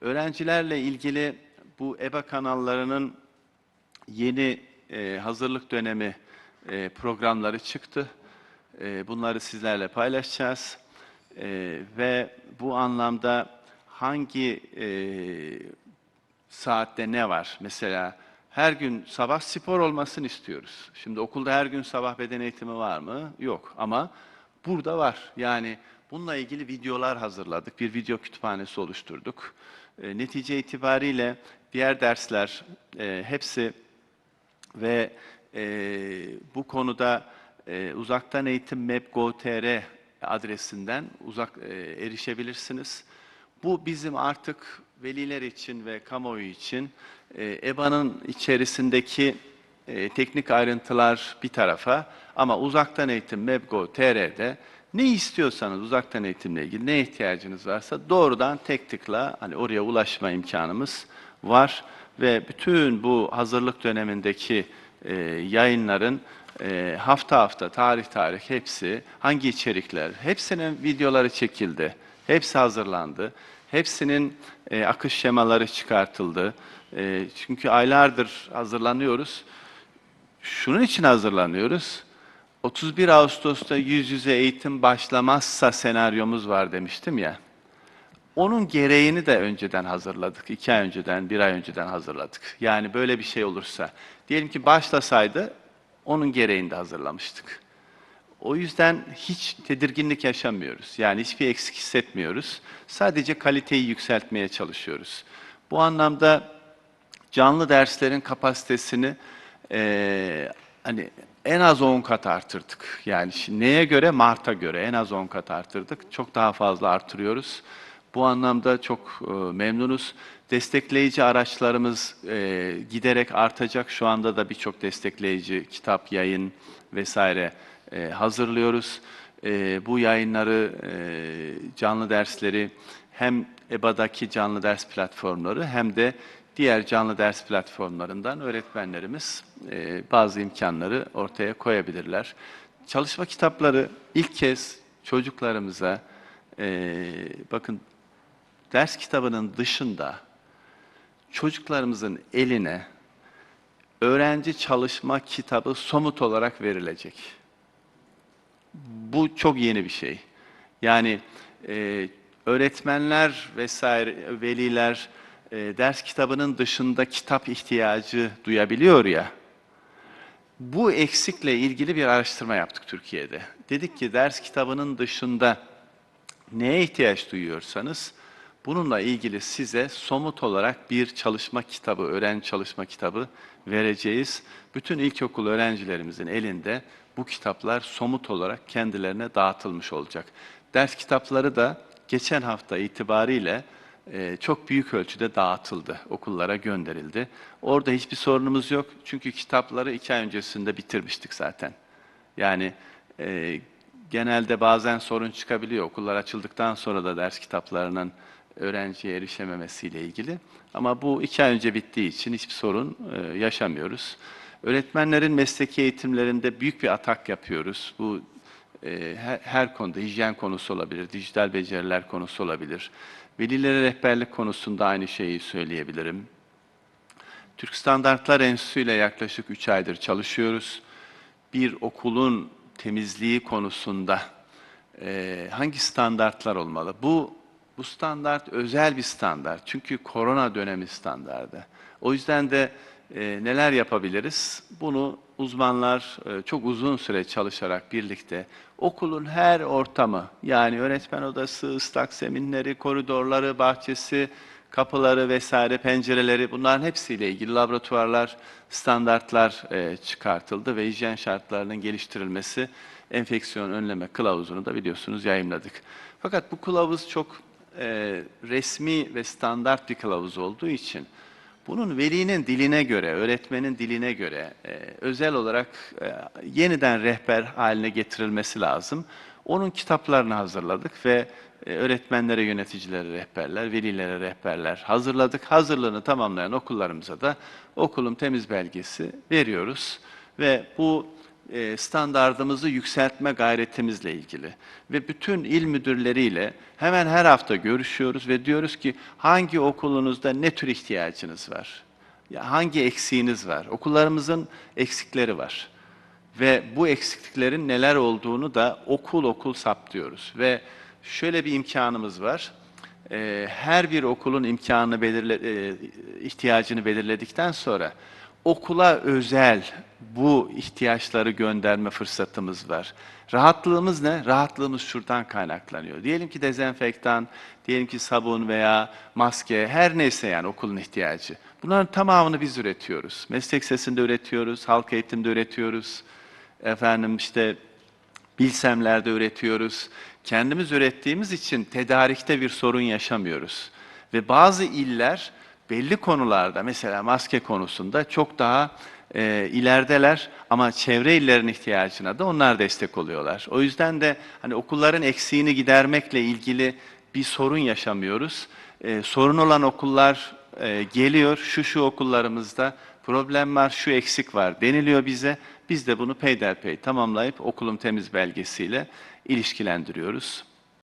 Öğrencilerle ilgili bu EBA kanallarının yeni e, hazırlık dönemi e, programları çıktı. E, bunları sizlerle paylaşacağız. E, ve bu anlamda hangi e, saatte ne var? Mesela her gün sabah spor olmasını istiyoruz. Şimdi okulda her gün sabah beden eğitimi var mı? Yok ama burada var. Yani bununla ilgili videolar hazırladık. Bir video kütüphanesi oluşturduk. E, netice itibariyle diğer dersler e, hepsi ve e, bu konuda e, uzaktan eğitim map.gov.tr adresinden uzak e, erişebilirsiniz. Bu bizim artık veliler için ve kamuoyu için e, EBA'nın içerisindeki e, teknik ayrıntılar bir tarafa ama uzaktan eğitim map.gov.tr'de ne istiyorsanız uzaktan eğitimle ilgili ne ihtiyacınız varsa doğrudan tek tıkla hani oraya ulaşma imkanımız var ve bütün bu hazırlık dönemindeki e, yayınların e, hafta hafta, tarih tarih hepsi, hangi içerikler, hepsinin videoları çekildi, hepsi hazırlandı, hepsinin e, akış şemaları çıkartıldı. E, çünkü aylardır hazırlanıyoruz. Şunun için hazırlanıyoruz. 31 Ağustos'ta yüz yüze eğitim başlamazsa senaryomuz var demiştim ya. Onun gereğini de önceden hazırladık. iki ay önceden, bir ay önceden hazırladık. Yani böyle bir şey olursa. Diyelim ki başlasaydı onun gereğini de hazırlamıştık. O yüzden hiç tedirginlik yaşamıyoruz. Yani hiçbir eksik hissetmiyoruz. Sadece kaliteyi yükseltmeye çalışıyoruz. Bu anlamda canlı derslerin kapasitesini eee, hani en az 10 kat artırdık. Yani şimdi neye göre? Mart'a göre en az 10 kat artırdık. Çok daha fazla artırıyoruz. Bu anlamda çok e, memnunuz. Destekleyici araçlarımız e, giderek artacak. Şu anda da birçok destekleyici kitap, yayın vesaire e, hazırlıyoruz. E, bu yayınları, e, canlı dersleri hem EBA'daki canlı ders platformları hem de diğer canlı ders platformlarından öğretmenlerimiz e, bazı imkanları ortaya koyabilirler. Çalışma kitapları ilk kez çocuklarımıza e, bakın ders kitabının dışında çocuklarımızın eline öğrenci çalışma kitabı somut olarak verilecek. Bu çok yeni bir şey. Yani e, öğretmenler vesaire veliler e, ders kitabının dışında kitap ihtiyacı duyabiliyor ya. Bu eksikle ilgili bir araştırma yaptık Türkiye'de. Dedik ki ders kitabının dışında neye ihtiyaç duyuyorsanız bununla ilgili size somut olarak bir çalışma kitabı, öğrenci çalışma kitabı vereceğiz. Bütün ilkokul öğrencilerimizin elinde bu kitaplar somut olarak kendilerine dağıtılmış olacak. Ders kitapları da geçen hafta itibariyle e, çok büyük ölçüde dağıtıldı, okullara gönderildi. Orada hiçbir sorunumuz yok çünkü kitapları iki ay öncesinde bitirmiştik zaten. Yani e, genelde bazen sorun çıkabiliyor okullar açıldıktan sonra da ders kitaplarının öğrenciye erişememesiyle ilgili. Ama bu iki ay önce bittiği için hiçbir sorun e, yaşamıyoruz. Öğretmenlerin mesleki eğitimlerinde büyük bir atak yapıyoruz. Bu e, her, her konuda, hijyen konusu olabilir, dijital beceriler konusu olabilir. Velilere rehberlik konusunda aynı şeyi söyleyebilirim. Türk Standartlar Enstitüsü ile yaklaşık 3 aydır çalışıyoruz. Bir okulun temizliği konusunda e, hangi standartlar olmalı? Bu bu standart özel bir standart. Çünkü korona dönemi standardı. O yüzden de e, neler yapabiliriz? Bunu uzmanlar e, çok uzun süre çalışarak birlikte okulun her ortamı yani öğretmen odası, ıslak zeminleri, koridorları, bahçesi, kapıları vesaire, pencereleri bunların hepsiyle ilgili laboratuvarlar, standartlar e, çıkartıldı ve hijyen şartlarının geliştirilmesi enfeksiyon önleme kılavuzunu da biliyorsunuz yayınladık. Fakat bu kılavuz çok e, resmi ve standart bir kılavuz olduğu için bunun velinin diline göre, öğretmenin diline göre e, özel olarak e, yeniden rehber haline getirilmesi lazım. Onun kitaplarını hazırladık ve e, öğretmenlere, yöneticilere rehberler, velilere rehberler hazırladık. Hazırlığını tamamlayan okullarımıza da okulun temiz belgesi veriyoruz ve bu standardımızı yükseltme gayretimizle ilgili. Ve bütün il müdürleriyle hemen her hafta görüşüyoruz ve diyoruz ki hangi okulunuzda ne tür ihtiyacınız var? Ya hangi eksiğiniz var? Okullarımızın eksikleri var. Ve bu eksikliklerin neler olduğunu da okul okul saptıyoruz. Ve şöyle bir imkanımız var. Ee, her bir okulun imkanını belirle, e, ihtiyacını belirledikten sonra okula özel bu ihtiyaçları gönderme fırsatımız var. Rahatlığımız ne? Rahatlığımız şuradan kaynaklanıyor. Diyelim ki dezenfektan, diyelim ki sabun veya maske, her neyse yani okulun ihtiyacı. Bunların tamamını biz üretiyoruz. Meslek sesinde üretiyoruz, halk eğitimde üretiyoruz. Efendim işte bilsemlerde üretiyoruz. Kendimiz ürettiğimiz için tedarikte bir sorun yaşamıyoruz. Ve bazı iller belli konularda mesela maske konusunda çok daha e, ilerideler ama çevre illerin ihtiyacına da onlar destek oluyorlar. O yüzden de hani okulların eksiğini gidermekle ilgili bir sorun yaşamıyoruz. E, sorun olan okullar e, geliyor, şu şu okullarımızda problem var, şu eksik var deniliyor bize. Biz de bunu peyderpey tamamlayıp okulum temiz belgesiyle ilişkilendiriyoruz.